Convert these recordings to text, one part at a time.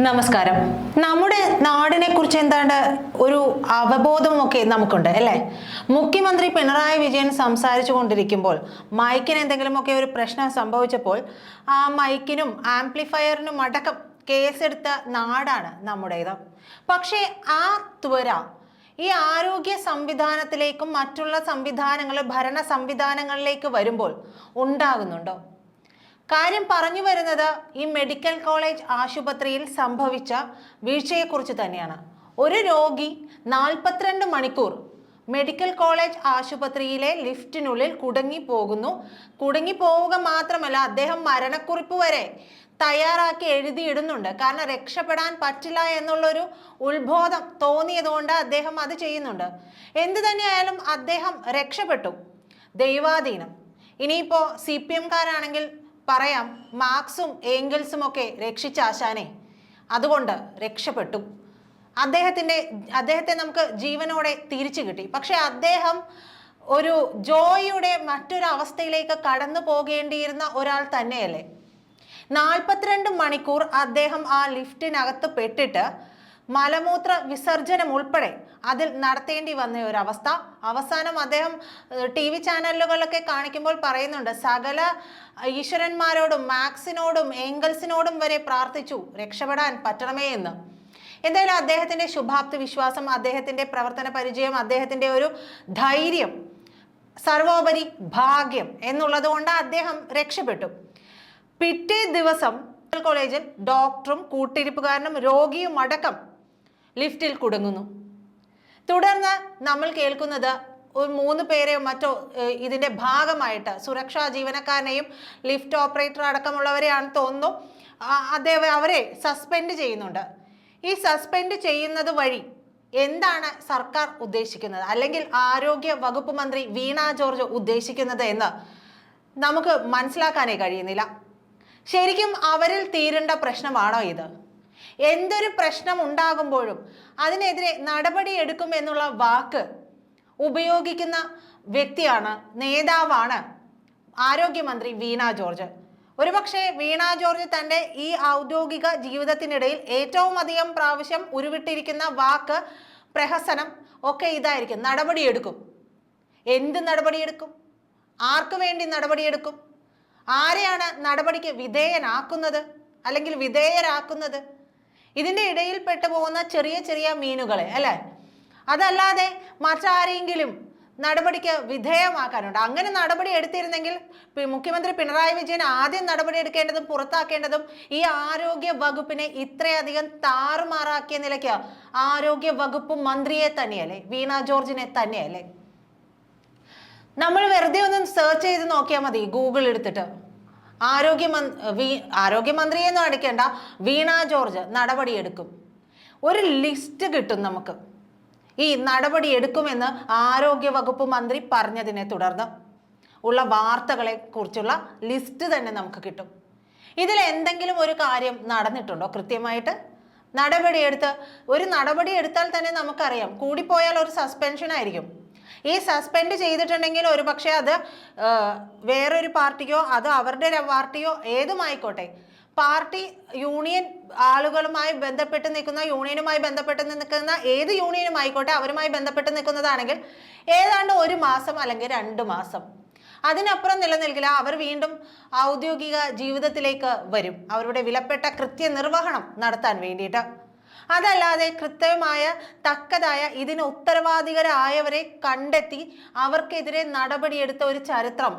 നമസ്കാരം. നമ്മുടെ നാടിനെ കുറിച്ച് എന്താണ്ട് ഒരു അവബോധമൊക്കെ നമുക്കുണ്ട് അല്ലേ? മുഖ്യമന്ത്രി പിണറായി വിജയൻ സംസാരിച്ചു കൊണ്ടിരിക്കുമ്പോൾ മൈക്കിന് എന്തെങ്കിലുമൊക്കെ ഒരു പ്രശ്നം സംഭവിച്ചപ്പോൾ ആ മൈക്കിനും ആംപ്ലിഫയറിനും അടക്കം കേസെടുത്ത നാടാണ് നമ്മുടേത്. പക്ഷേ ആ ത്വര ഈ ആരോഗ്യ സംവിധാനത്തിലേക്കും മറ്റുള്ള സംവിധാനങ്ങൾ ഭരണ സംവിധാനങ്ങളിലേക്ക് വരുമ്പോൾ ഉണ്ടാകുന്നുണ്ടോ? കാര്യം പറഞ്ഞു വരുന്നത് ഈ മെഡിക്കൽ കോളേജ് ആശുപത്രിയിൽ സംഭവിച്ച വീഴ്ചയെക്കുറിച്ച് തന്നെയാണ്. ഒരു രോഗി നാൽപ്പത്തിരണ്ട് മണിക്കൂർ മെഡിക്കൽ കോളേജ് ആശുപത്രിയിലെ ലിഫ്റ്റിനുള്ളിൽ കുടുങ്ങി പോകുന്നു. കുടുങ്ങി പോവുക മാത്രമല്ല അദ്ദേഹം മരണക്കുറിപ്പ് വരെ തയ്യാറാക്കി എഴുതിയിടുന്നുണ്ട്. കാരണം രക്ഷപ്പെടാൻ പറ്റില്ല എന്നുള്ളൊരു ഉത്ബോധം തോന്നിയതുകൊണ്ട് അദ്ദേഹം അത് ചെയ്യുന്നുണ്ട്. എന്തു തന്നെയായാലും അദ്ദേഹം രക്ഷപ്പെട്ടു. ദൈവാധീനം. ഇനിയിപ്പോൾ സി പി എംകാരാണെങ്കിൽ പറയാം മാർക്സും ഏംഗൽസും ഒക്കെ രക്ഷിച്ച ആശാനെ. അതുകൊണ്ട് രക്ഷപ്പെട്ടു. അദ്ദേഹത്തിന്റെ അദ്ദേഹത്തെ നമുക്ക് ജീവനോടെ തിരിച്ചു കിട്ടി. പക്ഷെ അദ്ദേഹം ഒരു ജോയിയുടെ മറ്റൊരു അവസ്ഥയിലേക്ക് കടന്നു പോകേണ്ടിയിരുന്ന ഒരാൾ തന്നെയല്ലേ? നാൽപ്പത്തിരണ്ട് മണിക്കൂർ അദ്ദേഹം ആ ലിഫ്റ്റിനകത്ത് പെട്ടിട്ട് മലമൂത്ര വിസർജനം ഉൾപ്പെടെ അതിൽ നടത്തേണ്ടി വന്ന ഒരവസ്ഥ. അവസാനം അദ്ദേഹം ടി വി ചാനലുകളിലൊക്കെ കാണിക്കുമ്പോൾ പറയുന്നുണ്ട് സകല ഈശ്വരന്മാരോടും മാക്സിനോടും ഏംഗൽസിനോടും വരെ പ്രാർത്ഥിച്ചു രക്ഷപ്പെടാൻ പറ്റണമേ എന്ന്. എന്തായാലും അദ്ദേഹത്തിന്റെ ശുഭാപ്തി വിശ്വാസം അദ്ദേഹത്തിന്റെ പ്രവർത്തന പരിചയം അദ്ദേഹത്തിന്റെ ഒരു ധൈര്യം സർവോപരി ഭാഗ്യം എന്നുള്ളത് കൊണ്ട് അദ്ദേഹം രക്ഷപ്പെട്ടു. പിറ്റേ ദിവസം കോളേജിൽ ഡോക്ടറും കൂട്ടിരിപ്പുകാരനും രോഗിയും അടക്കം ലിഫ്റ്റിൽ കുടുങ്ങുന്നു. തുടർന്ന് നമ്മൾ കേൾക്കുന്നത് ഒരു മൂന്ന് പേരെയോ മറ്റോ ഇതിന്റെ ഭാഗമായിട്ട് സുരക്ഷാ ജീവനക്കാരനെയും ലിഫ്റ്റ് ഓപ്പറേറ്റർ അടക്കമുള്ളവരെയാണ് തോന്നുന്നു. അദ്ദേഹം അവരെ സസ്പെൻഡ് ചെയ്യുന്നുണ്ട്. ഈ സസ്പെൻഡ് ചെയ്യുന്നത് വഴി എന്താണ് സർക്കാർ ഉദ്ദേശിക്കുന്നത്? അല്ലെങ്കിൽ ആരോഗ്യ വകുപ്പ് മന്ത്രി വീണ ജോർജ് ഉദ്ദേശിക്കുന്നത് എന്ന് നമുക്ക് മനസ്സിലാക്കാനേ കഴിയുന്നില്ല. ശരിക്കും അവരിൽ തീരേണ്ട പ്രശ്നമാണോ ഇത്? എന്തൊരു പ്രശ്നം ഉണ്ടാകുമ്പോഴും അതിനെതിരെ നടപടി എടുക്കും എന്നുള്ള വാക്ക് ഉപയോഗിക്കുന്ന വ്യക്തിയാണ് നേതാവാണ് ആരോഗ്യമന്ത്രി വീണ ജോർജ്. ഒരുപക്ഷെ വീണ ജോർജ് തന്റെ ഈ ഔദ്യോഗിക ജീവിതത്തിനിടയിൽ ഏറ്റവും അധികം പ്രാവശ്യം ഉരുവിട്ടിരിക്കുന്ന വാക്ക് പ്രഹസനം ഒക്കെ ഇതായിരിക്കും. നടപടിയെടുക്കും. എന്ത് നടപടിയെടുക്കും? ആർക്കു വേണ്ടി നടപടിയെടുക്കും? ആരെയാണ് നടപടിക്ക് വിധേയനാക്കുന്നത്? അല്ലെങ്കിൽ വിധേയരാക്കുന്നത്? ഇതിന്റെ ഇടയിൽ പോകുന്ന ചെറിയ ചെറിയ മീനുകളെ അല്ലേ? അതല്ലാതെ മറ്റാരെങ്കിലും നടപടിക്ക് വിധേയമാക്കാനുണ്ട്? അങ്ങനെ നടപടി എടുത്തിരുന്നെങ്കിൽ മുഖ്യമന്ത്രി പിണറായി വിജയൻ ആദ്യം നടപടി എടുക്കേണ്ടതും പുറത്താക്കേണ്ടതും ഈ ആരോഗ്യ വകുപ്പിനെ ഇത്രയധികം താറുമാറാക്കിയ നിലയ്ക്ക് ആരോഗ്യ വകുപ്പ് മന്ത്രിയെ തന്നെയല്ലേ? വീണ ജോർജിനെ തന്നെയല്ലേ? നമ്മൾ വെറുതെ ഒന്ന് സെർച്ച് ചെയ്ത് നോക്കിയാൽ മതി ഗൂഗിൾ എടുത്തിട്ട്. ആരോഗ്യ വീ ആരോഗ്യമന്ത്രിയെന്നും അടിക്കേണ്ട വീണ ജോർജ് നടപടിയെടുക്കും. ഒരു ലിസ്റ്റ് കിട്ടും നമുക്ക്. ഈ നടപടി എടുക്കുമെന്ന് ആരോഗ്യ വകുപ്പ് മന്ത്രി പറഞ്ഞതിനെ തുടർന്ന് ഉള്ള വാർത്തകളെ കുറിച്ചുള്ള ലിസ്റ്റ് തന്നെ നമുക്ക് കിട്ടും. ഇതിൽ എന്തെങ്കിലും ഒരു കാര്യം നടന്നിട്ടുണ്ടോ? കൃത്യമായിട്ട് നടപടിയെടുത്ത് ഒരു നടപടി എടുത്താൽ തന്നെ നമുക്കറിയാം. കൂടിപ്പോയാൽ ഒരു സസ്പെൻഷൻ ആയിരിക്കും ഈ സസ്പെൻഡ് ചെയ്തിട്ടുണ്ടെങ്കിൽ ഒരു പക്ഷേ അത് വേറൊരു പാർട്ടിയോ അത് അവരുടെ പാർട്ടിയോ ഏതുമായിക്കോട്ടെ. പാർട്ടി യൂണിയൻ ആളുകളുമായി ബന്ധപ്പെട്ട് നിൽക്കുന്ന യൂണിയനുമായി ബന്ധപ്പെട്ട് നിൽക്കുന്ന ഏത് യൂണിയനും ആയിക്കോട്ടെ അവരുമായി ബന്ധപ്പെട്ട് നിൽക്കുന്നതാണെങ്കിൽ ഏതാണ്ട് ഒരു മാസം അല്ലെങ്കിൽ രണ്ട് മാസം. അതിനപ്പുറം നിലനിൽക്കില്ല. അവർ വീണ്ടും ഔദ്യോഗിക ജീവിതത്തിലേക്ക് വരും. അവരുടെ വിലപ്പെട്ട കൃത്യനിർവഹണം നടത്താൻ വേണ്ടിയിട്ട്. അതല്ലാതെ കൃത്യമായ തക്കതായ ഇതിന് ഉത്തരവാദികരായവരെ കണ്ടെത്തി അവർക്കെതിരെ നടപടിയെടുത്ത ഒരു ചരിത്രം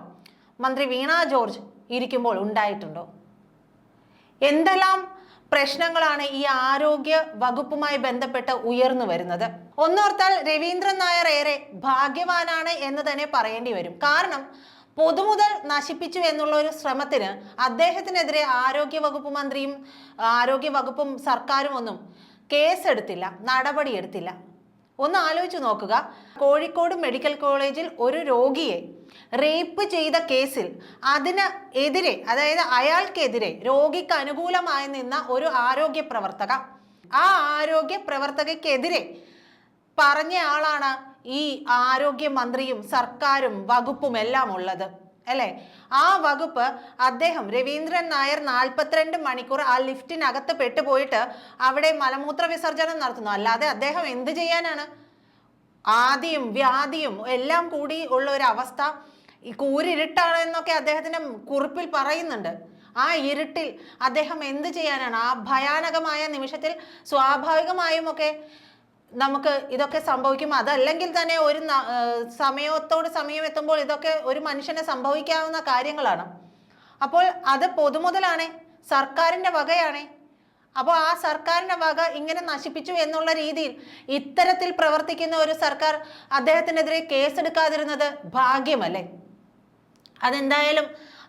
മന്ത്രി വീണ ജോർജ് ഇരിക്കുമ്പോൾ ഉണ്ടായിട്ടുണ്ടോ? എന്തെല്ലാം പ്രശ്നങ്ങളാണ് ഈ ആരോഗ്യ വകുപ്പുമായി ബന്ധപ്പെട്ട് ഉയർന്നു വരുന്നത്? ഒന്നോർത്താൽ രവീന്ദ്രൻ നായർ ഏറെ ഭാഗ്യവാനാണ് എന്ന് തന്നെ പറയേണ്ടി വരും. കാരണം പൊതുമുതൽ നശിപ്പിച്ചു എന്നുള്ള ഒരു ശ്രമത്തിന് അദ്ദേഹത്തിനെതിരെ ആരോഗ്യ വകുപ്പ് മന്ത്രിയും ആരോഗ്യ വകുപ്പും സർക്കാരും ഒന്നും കേസെടുത്തില്ല നടപടിയെടുത്തില്ല. ഒന്ന് ആലോചിച്ച് നോക്കുക. കോഴിക്കോട് മെഡിക്കൽ കോളേജിൽ ഒരു രോഗിയെ റേപ്പ് ചെയ്ത കേസിൽ അതിന് എതിരെ അതായത് അയാൾക്കെതിരെ രോഗിക്ക് അനുകൂലമായി നിന്ന ഒരു ആരോഗ്യ പ്രവർത്തക. ആ ആരോഗ്യ പ്രവർത്തകയ്ക്കെതിരെ പറഞ്ഞ ആളാണ് ഈ ആരോഗ്യമന്ത്രിയും സർക്കാരും വകുപ്പും എല്ലാം ഉള്ളത്. അല്ലേ? ആ വകുപ്പ് അദ്ദേഹം രവീന്ദ്രൻ നായർ നാൽപ്പത്തിരണ്ട് മണിക്കൂർ ആ ലിഫ്റ്റിനകത്ത് പെട്ടുപോയിട്ട് അവിടെ മലമൂത്ര വിസർജനം നടത്തുന്നു. അല്ലാതെ അദ്ദേഹം എന്ത് ചെയ്യാനാണ്? ആദിയും വ്യാധിയും എല്ലാം കൂടി ഉള്ള ഒരു അവസ്ഥ. ഈ കൂരിരുട്ടാണ് എന്നൊക്കെ അദ്ദേഹത്തിന്റെ കുറിപ്പിൽ പറയുന്നുണ്ട്. ആ ഇരുട്ടിൽ അദ്ദേഹം എന്ത് ചെയ്യാനാണ്? ആ ഭയാനകമായ നിമിഷത്തിൽ സ്വാഭാവികമായും ഒക്കെ നമുക്ക് ഇതൊക്കെ സംഭവിക്കും അതല്ലെങ്കിൽ തന്നെ ഒരു സമയത്തോട് സമയം എത്തുമ്പോൾ ഇതൊക്കെ ഒരു മനുഷ്യനെ സംഭവിക്കാവുന്ന കാര്യങ്ങളാണ്. അപ്പോൾ അത് പൊതുമുതലാണ് സർക്കാരിന്റെ വകയാണ്. അപ്പോൾ ആ സർക്കാരിന്റെ വക ഇങ്ങനെ നശിപ്പിച്ചു എന്നുള്ള രീതിയിൽ ഇത്തരത്തിൽ പ്രവർത്തിക്കുന്ന ഒരു സർക്കാർ അദ്ദേഹത്തിനെതിരെ കേസെടുക്കാതിരുന്നത് ഭാഗ്യമല്ലേ? അതെന്തായാലും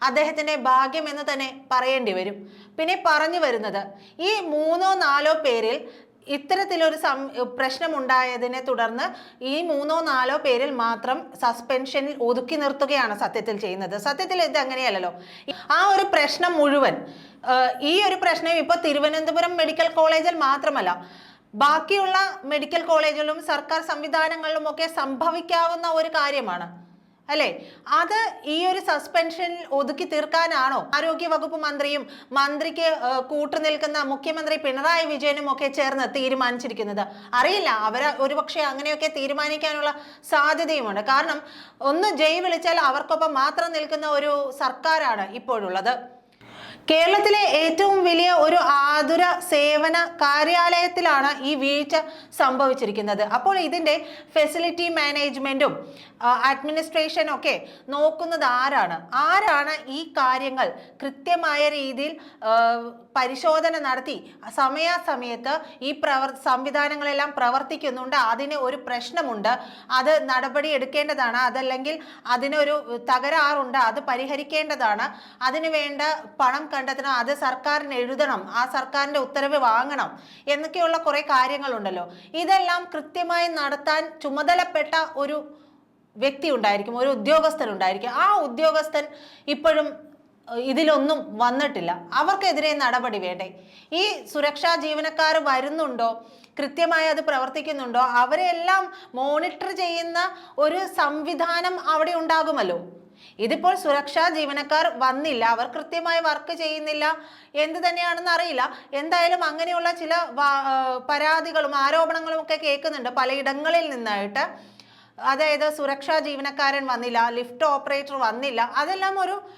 അദ്ദേഹത്തിന്റെ ഭാഗ്യം എന്ന് തന്നെ പറയേണ്ടി വരും. പിന്നെ പറഞ്ഞു വരുന്നത് ഈ മൂന്നോ നാലോ പേരിൽ ഇത്തരത്തിലൊരു സം പ്രശ്നമുണ്ടായതിനെ തുടർന്ന് ഈ മൂന്നോ നാലോ പേരിൽ മാത്രം സസ്പെൻഷനിൽ ഒതുക്കി നിർത്തുകയാണ് സത്യത്തിൽ ചെയ്യുന്നത്. സത്യത്തിൽ ഇത് അങ്ങനെയല്ലല്ലോ. ആ ഒരു പ്രശ്നം മുഴുവൻ ഈ ഒരു പ്രശ്നം ഇപ്പോൾ തിരുവനന്തപുരം മെഡിക്കൽ കോളേജിൽ മാത്രമല്ല ബാക്കിയുള്ള മെഡിക്കൽ കോളേജിലും സർക്കാർ സംവിധാനങ്ങളിലും ഒക്കെ സംഭവിക്കാവുന്ന ഒരു കാര്യമാണ്. അല്ലേ? അത് ഈ ഒരു സസ്പെൻഷനിൽ ഒതുക്കി തീർക്കാനാണോ? ആരോഗ്യ വകുപ്പ് മന്ത്രിയും മന്ത്രിക്ക് കൂട്ടുനിൽക്കുന്ന മുഖ്യമന്ത്രി പിണറായി വിജയനും ഒക്കെ ചേർന്ന് തീരുമാനിച്ചിരിക്കുന്നത്. അറിയില്ല അവർ ഒരുപക്ഷെ അങ്ങനെയൊക്കെ തീരുമാനിക്കാനുള്ള സാധ്യതയുമുണ്ട്. കാരണം ഒന്ന് ജയ് വിളിച്ചാൽ അവർക്കൊപ്പം മാത്രം നിൽക്കുന്ന ഒരു സർക്കാരാണ് ഇപ്പോഴുള്ളത്. കേരളത്തിലെ ഏറ്റവും വലിയ ഒരു ആതുര സേവന കാര്യാലയത്തിലാണ് ഈ വീഴ്ച സംഭവിച്ചിരിക്കുന്നത്. അപ്പോൾ ഇതിന്റെ ഫെസിലിറ്റി മാനേജ്മെന്റും അഡ്മിനിസ്ട്രേഷനും ഒക്കെ നോക്കുന്നത് ആരാണ്? ആരാണ് ഈ കാര്യങ്ങൾ കൃത്യമായ രീതിയിൽ പരിശോധന നടത്തി? സമയാസമയത്ത് ഈ പ്രവർ സംവിധാനങ്ങളെല്ലാം പ്രവർത്തിക്കുന്നുണ്ട്. അതിന് ഒരു പ്രശ്നമുണ്ട്. അത് നടപടി എടുക്കേണ്ടതാണ്. അതല്ലെങ്കിൽ അതിനൊരു തകരാറുണ്ട്. അത് പരിഹരിക്കേണ്ടതാണ്. അതിനുവേണ്ട പണം കണ്ടെത്തണം അത് സർക്കാരിന് എഴുതണം ആ സർക്കാരിന്റെ ഉത്തരവ് വാങ്ങണം എന്നൊക്കെയുള്ള കുറെ കാര്യങ്ങളുണ്ടല്ലോ. ഇതെല്ലാം കൃത്യമായി നടത്താൻ ചുമതലപ്പെട്ട ഒരു വ്യക്തി ഉണ്ടായിരിക്കും ഒരു ഉദ്യോഗസ്ഥൻ ഉണ്ടായിരിക്കും. ആ ഉദ്യോഗസ്ഥൻ ഇപ്പോഴും ഇതിലൊന്നും വന്നിട്ടില്ല. അവർക്കെതിരെ നടപടി വേണ്ടേ? ഈ സുരക്ഷാ ജീവനക്കാർ വരുന്നുണ്ടോ? കൃത്യമായി അത് പ്രവർത്തിക്കുന്നുണ്ടോ? അവരെല്ലാം മോണിറ്റർ ചെയ്യുന്ന ഒരു സംവിധാനം അവിടെ ഉണ്ടാകുമല്ലോ. ഇതിപ്പോൾ സുരക്ഷാ ജീവനക്കാർ വന്നില്ല. അവർ കൃത്യമായി വർക്ക് ചെയ്യുന്നില്ല. എന്ത് തന്നെയാണെന്ന് അറിയില്ല. എന്തായാലും അങ്ങനെയുള്ള ചില പരാതികളും ആരോപണങ്ങളും ഒക്കെ കേൾക്കുന്നുണ്ട് പലയിടങ്ങളിൽ നിന്നായിട്ട്. അതായത് സുരക്ഷാ ജീവനക്കാരൻ വന്നില്ല ലിഫ്റ്റ് ഓപ്പറേറ്റർ വന്നില്ല. അതെല്ലാം ഒരു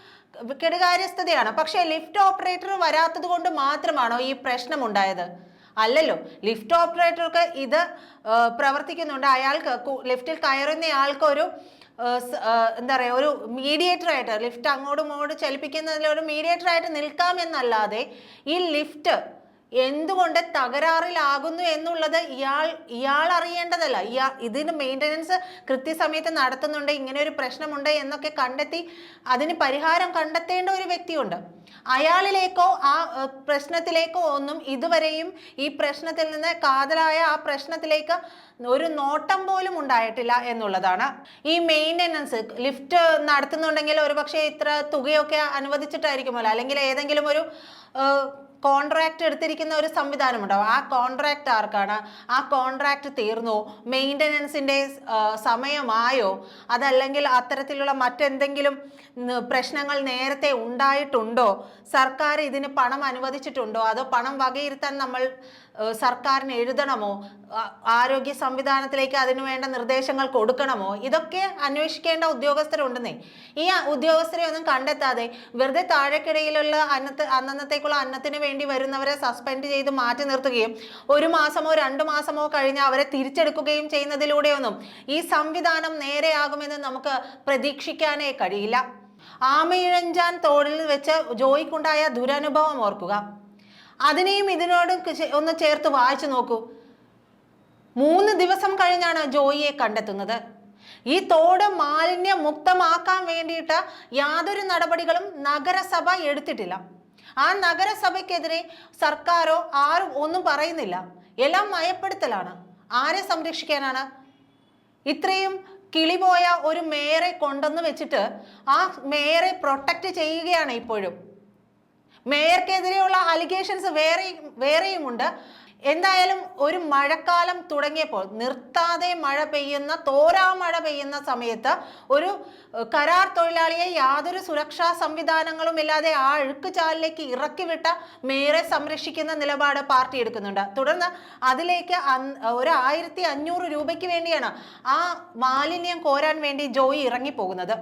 കെടുകാര്യസ്ഥതയാണ്. പക്ഷേ ലിഫ്റ്റ് ഓപ്പറേറ്റർ വരാത്തത് കൊണ്ട് മാത്രമാണോ ഈ പ്രശ്നം ഉണ്ടായത് അല്ലല്ലോ. ലിഫ്റ്റ് ഓപ്പറേറ്റർക്ക് ഇത് പ്രവർത്തിക്കുന്നുണ്ട്. അയാൾക്ക് ലിഫ്റ്റിൽ കയറുന്ന ഒരു ആ, സ- ആ, എന്താ പറയുക ഒരു മീഡിയേറ്റർ ആയിട്ട് ലിഫ്റ്റ് അങ്ങോട്ടും ഇങ്ങോട്ടും ചലിപ്പിക്കുന്നതിൽ ഒരു മീഡിയേറ്റർ ആയിട്ട് നിൽക്കാം എന്നല്ലാതെ ഈ ലിഫ്റ്റ് എന്തുകൊണ്ട് തകരാറിലാകുന്നു എന്നുള്ളത് ഇയാൾ ഇയാൾ അറിയേണ്ടതല്ല. ഇയാൾ ഇതിന് മെയിന്റനൻസ് കൃത്യസമയത്ത് നടത്തുന്നുണ്ട് ഇങ്ങനെ ഒരു പ്രശ്നമുണ്ട് എന്നൊക്കെ കണ്ടെത്തി അതിന് പരിഹാരം കണ്ടെത്തേണ്ട ഒരു വ്യക്തിയുണ്ട്. അയാളിലേക്കോ ആ പ്രശ്നത്തിലേക്കോ ഒന്നും ഇതുവരെയും ഈ പ്രശ്നത്തിൽ നിന്ന് കാതലായ ആ പ്രശ്നത്തിലേക്ക് ഒരു നോട്ടം പോലും ഉണ്ടായിട്ടില്ല എന്നുള്ളതാണ്. ഈ മെയിന്റനൻസ് ലിഫ്റ്റ് നടത്തുന്നുണ്ടെങ്കിൽ ഒരുപക്ഷെ ഇത്ര തുകയൊക്കെ അനുവദിച്ചിട്ടായിരിക്കുമല്ലോ. അല്ലെങ്കിൽ ഏതെങ്കിലും ഒരു കോൺട്രാക്ട് എടുത്തിരിക്കുന്ന ഒരു സംവിധാനം ഉണ്ടാവും ആ കോൺട്രാക്ട് ആർക്കാണ്? ആ കോൺട്രാക്ട് തീർന്നോ. മെയിന്റനൻസിന്റെ സമയമായോ? അതല്ലെങ്കിൽ അത്തരത്തിലുള്ള മറ്റെന്തെങ്കിലും പ്രശ്നങ്ങൾ നേരത്തെ ഉണ്ടായിട്ടുണ്ടോ? സർക്കാർ ഇതിന് പണം അനുവദിച്ചിട്ടുണ്ടോ? അതോ പണം വകയിരുത്താൻ നമ്മൾ സർക്കാരിന് എഴുതണമോ? ആരോഗ്യ സംവിധാനത്തിലേക്ക് അതിനു വേണ്ട നിർദ്ദേശങ്ങൾ കൊടുക്കണമോ? ഇതൊക്കെ അന്വേഷിക്കേണ്ട ഉദ്യോഗസ്ഥരുണ്ടെന്നേ. ഈ ഉദ്യോഗസ്ഥരെ ഒന്നും കണ്ടെത്താതെ വെറുതെ താഴെക്കിടയിലുള്ള അന്നത്തെ അന്നന്നത്തേക്കുള്ള അന്നത്തിന് വേണ്ടി വരുന്നവരെ സസ്പെൻഡ് ചെയ്ത് മാറ്റി നിർത്തുകയും ഒരു മാസമോ രണ്ട് മാസമോ കഴിഞ്ഞ് അവരെ തിരിച്ചെടുക്കുകയും ചെയ്യുന്നതിലൂടെയൊന്നും ഈ സംവിധാനം നേരെയാകുമെന്ന് നമുക്ക് പ്രതീക്ഷിക്കാനേ കഴിയില്ല. ആമയിഴഞ്ചാൻ തോടിൽ വെച്ച് ജോയിക്കുണ്ടായ ദുരനുഭവം ഓർക്കുക. അതിനെയും ഇതിനോടും ഒന്ന് ചേർത്ത് വായിച്ചു നോക്കൂ. മൂന്ന് ദിവസം കഴിഞ്ഞാണ് ജോയിയെ കണ്ടെത്തുന്നത്. ഈ തോട് മാലിന്യ മുക്തമാക്കാൻ വേണ്ടിയിട്ട് യാതൊരു നടപടികളും നഗരസഭ എടുത്തിട്ടില്ല. ആ നഗരസഭയ്ക്കെതിരെ സർക്കാരോ ആരും ഒന്നും പറയുന്നില്ല. എല്ലാം മയപ്പെടുത്തലാണ്. ആരെ സംരക്ഷിക്കാനാണ്? ഇത്രയും കിളിപോയ ഒരു മേയറെ കൊണ്ടെന്ന് വെച്ചിട്ട് ആ മേയറെ പ്രൊട്ടക്റ്റ് ചെയ്യുകയാണ് ഇപ്പോഴും. മേയർക്കെതിരെയുള്ള അലിഗേഷൻസ് വേറെയും വേറെയുമുണ്ട്. എന്തായാലും ഒരു മഴക്കാലം തുടങ്ങിയപ്പോൾ നിർത്താതെ മഴ പെയ്യുന്ന തോരാ മഴ പെയ്യുന്ന സമയത്ത് ഒരു കരാർ തൊഴിലാളിയെ യാതൊരു സുരക്ഷാ സംവിധാനങ്ങളും ഇല്ലാതെ ആ അഴുക്കുചാലിലേക്ക് ഇറക്കി വിട്ട മേയറെ സംരക്ഷിക്കുന്ന നിലപാട് പാർട്ടി എടുക്കുന്നുണ്ട്. തുടർന്ന് അതിലേക്ക് ഒരു ആയിരത്തി അഞ്ഞൂറ് രൂപയ്ക്ക് വേണ്ടിയാണ് ആ മാലിന്യം കോരാൻ വേണ്ടി ജോയി ഇറങ്ങിപ്പോകുന്നത്.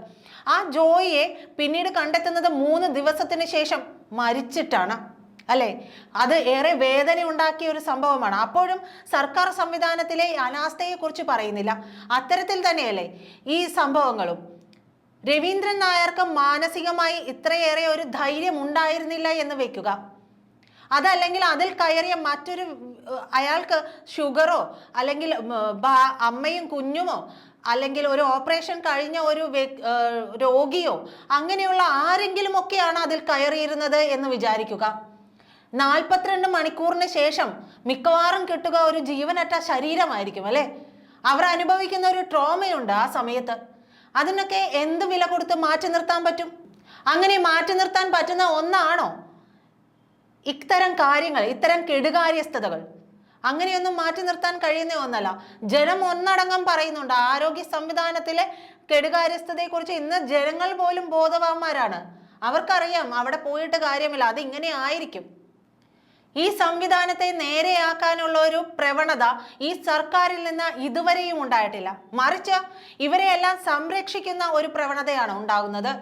ആ ജോയിയെ പിന്നീട് കണ്ടെത്തുന്നത് മൂന്ന് ദിവസത്തിന് ശേഷം മരിച്ചിട്ടാണ്. അല്ലേ? അത് ഏറെ വേദന ഉണ്ടാക്കിയ ഒരു സംഭവമാണ്. അപ്പോഴും സർക്കാർ സംവിധാനത്തിലെ അനാസ്ഥയെക്കുറിച്ച് പറയുന്നില്ല. അത്തരത്തിൽ തന്നെയല്ലേ ഈ സംഭവങ്ങളും? രവീന്ദ്രൻ നായർക്ക് മാനസികമായി ഇത്രയേറെ ഒരു ധൈര്യം ഉണ്ടായിരുന്നില്ല എന്ന് വെക്കുക. അതല്ലെങ്കിൽ അതിൽ കയറിയ മറ്റൊരു അയാൾക്ക് ഷുഗറോ അല്ലെങ്കിൽ അമ്മയും കുഞ്ഞുമോ അല്ലെങ്കിൽ ഒരു ഓപ്പറേഷൻ കഴിഞ്ഞ ഒരു രോഗിയോ അങ്ങനെയുള്ള ആരെങ്കിലും ഒക്കെയാണ് അതിൽ കയറിയിരുന്നത് എന്ന് വിചാരിക്കുക. നാൽപ്പത്തിരണ്ട് മണിക്കൂറിന് ശേഷം മിക്കവാറും കിട്ടുക ഒരു ജീവനറ്റ ശരീരമായിരിക്കും അല്ലേ? അവർ അനുഭവിക്കുന്ന ഒരു ട്രോമയുണ്ട് ആ സമയത്ത്. അതിനൊക്കെ എന്ത് വില കൊടുത്ത് മാറ്റി നിർത്താൻ പറ്റും? അങ്ങനെ മാറ്റി നിർത്താൻ പറ്റുന്ന ഒന്നാണോ? ഇത്തരം കാര്യങ്ങൾ ഇത്തരം കെടുകാര്യസ്ഥതകൾ. അങ്ങനെയൊന്നും മാറ്റി നിർത്താൻ കഴിയുന്ന ഒന്നല്ല. ജനം ഒന്നടങ്കം പറയുന്നുണ്ട് ആരോഗ്യ സംവിധാനത്തിലെ കെടുകാര്യസ്ഥതയെക്കുറിച്ച് ഇന്ന് ജനങ്ങൾ പോലും ബോധവാന്മാരാണ്. അവർക്കറിയാം അവിടെ പോയിട്ട് കാര്യമില്ല അത് ഇങ്ങനെ ആയിരിക്കും ഈ സംവിധാനത്തെ നേരെയാക്കാനുള്ള ഒരു പ്രവണത ഈ സർക്കാരിൽ നിന്ന് ഇതുവരെയും ഉണ്ടായിട്ടില്ല. മറിച്ച് ഇവരെയെല്ലാം സംരക്ഷിക്കുന്ന ഒരു പ്രവണതയാണ് ഉണ്ടാകുന്നത്.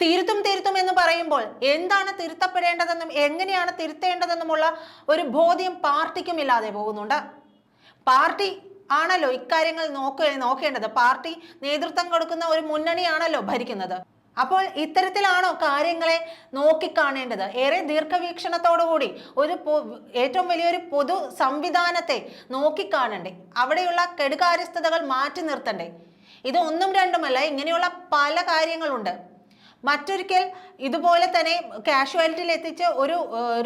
തിരുത്തും തിരുത്തും എന്ന് പറയുമ്പോൾ എന്താണ് തിരുത്തപ്പെടേണ്ടതെന്നും എങ്ങനെയാണ് തിരുത്തേണ്ടതെന്നുമുള്ള ഒരു ബോധ്യം പാർട്ടിക്കും ഇല്ലാതെ പോകുന്നുണ്ട്. പാർട്ടി ആണല്ലോ ഇക്കാര്യങ്ങൾ നോക്ക നോക്കേണ്ടത്. പാർട്ടി നേതൃത്വം കൊടുക്കുന്ന ഒരു മുന്നണിയാണല്ലോ ഭരിക്കുന്നത്. അപ്പോൾ ഇത്തരത്തിലാണോ കാര്യങ്ങളെ നോക്കിക്കാണേണ്ടത്? ഏറെ ദീർഘവീക്ഷണത്തോടുകൂടി ഒരു ഏറ്റവും വലിയൊരു പൊതു സംവിധാനത്തെ നോക്കിക്കാണണ്ടേ. അവിടെയുള്ള കെടുകാര്യസ്ഥതകൾ മാറ്റി നിർത്തണ്ടേ. ഇത് ഒന്നും രണ്ടുമല്ല ഇങ്ങനെയുള്ള പല കാര്യങ്ങളുണ്ട്. മറ്റൊരിക്കൽ ഇതുപോലെ തന്നെ കാഷ്വാലിറ്റിയിൽ എത്തിച്ച ഒരു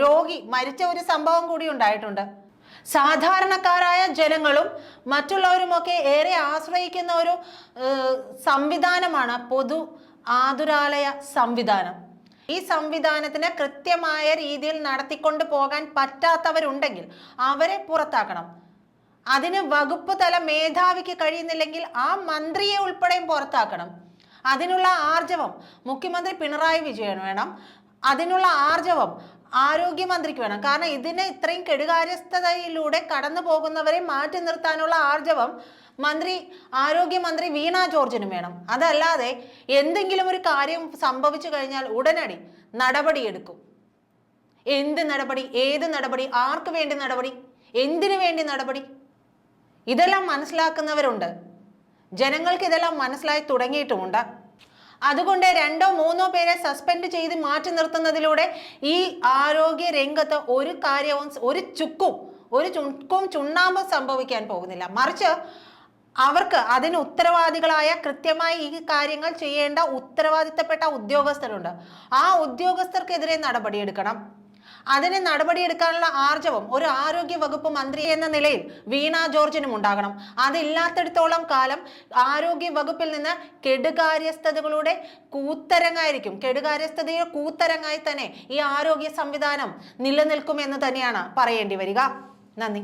രോഗി മരിച്ച ഒരു സംഭവം കൂടി ഉണ്ടായിട്ടുണ്ട്. സാധാരണക്കാരായ ജനങ്ങളും മറ്റുള്ളവരുമൊക്കെ ഏറെ ആശ്രയിക്കുന്ന ഒരു സംവിധാനമാണ് പൊതു ആതുരാലയ സംവിധാനം. ഈ സംവിധാനത്തിന് കൃത്യമായ രീതിയിൽ നടത്തിക്കൊണ്ട് പോകാൻ പറ്റാത്തവരുണ്ടെങ്കിൽ അവരെ പുറത്താക്കണം. അതിന് വകുപ്പ് തല മേധാവിക്ക് കഴിയുന്നില്ലെങ്കിൽ ആ മന്ത്രിയെ ഉൾപ്പെടെയും പുറത്താക്കണം. അതിനുള്ള ആർജവം മുഖ്യമന്ത്രി പിണറായി വിജയൻ വേണം. അതിനുള്ള ആർജവം ആരോഗ്യമന്ത്രിക്ക് വേണം. കാരണം ഇതിനെ ഇത്രയും കെടുകാര്യസ്ഥതയിലൂടെ കടന്നു പോകുന്നവരെ മാറ്റി നിർത്താനുള്ള ആർജവം മന്ത്രി ആരോഗ്യമന്ത്രി വീണ ജോർജിനും വേണം. അതല്ലാതെ എന്തെങ്കിലും ഒരു കാര്യം സംഭവിച്ചു കഴിഞ്ഞാൽ ഉടനടി നടപടിയെടുക്കും. എന്ത് നടപടി? ഏത് നടപടി? ആർക്ക് വേണ്ടി നടപടി? എന്തിനു വേണ്ടി നടപടി? ഇതെല്ലാം മനസ്സിലാക്കുന്നവരുണ്ട്. ജനങ്ങൾക്ക് ഇതെല്ലാം മനസ്സിലായി തുടങ്ങിയിട്ടുമുണ്ട്. അതുകൊണ്ട് രണ്ടോ മൂന്നോ പേരെ സസ്പെൻഡ് ചെയ്ത് മാറ്റി നിർത്തുന്നതിലൂടെ ഈ ആരോഗ്യ രംഗത്ത് ഒരു കാര്യവും ഒരു ചുക്കും ഒരു ചുക്കും ചുണ്ണാമ്പും സംഭവിക്കാൻ പോകുന്നില്ല. മറിച്ച് അവർക്ക് അതിന് ഉത്തരവാദികളായ കൃത്യമായി ഈ കാര്യങ്ങൾ ചെയ്യേണ്ട ഉത്തരവാദിത്തപ്പെട്ട ഉദ്യോഗസ്ഥരുണ്ട്. ആ ഉദ്യോഗസ്ഥർക്കെതിരെ നടപടിയെടുക്കണം. അതിന് നടപടിയെടുക്കാനുള്ള ആർജവം ഒരു ആരോഗ്യ വകുപ്പ് മന്ത്രി എന്ന നിലയിൽ വീണ ജോർജിനും ഉണ്ടാകണം. അതില്ലാത്തിടത്തോളം കാലം ആരോഗ്യ വകുപ്പിൽ നിന്ന് കെടുകാര്യസ്ഥതകളുടെ കൂത്തരങ്ങായിരിക്കും. കെടുകാര്യസ്ഥതയുടെ കൂത്തരങ്ങായി തന്നെ ഈ ആരോഗ്യ സംവിധാനം നിലനിൽക്കുമെന്ന് തന്നെയാണ് പറയേണ്ടി വരിക. നന്ദി.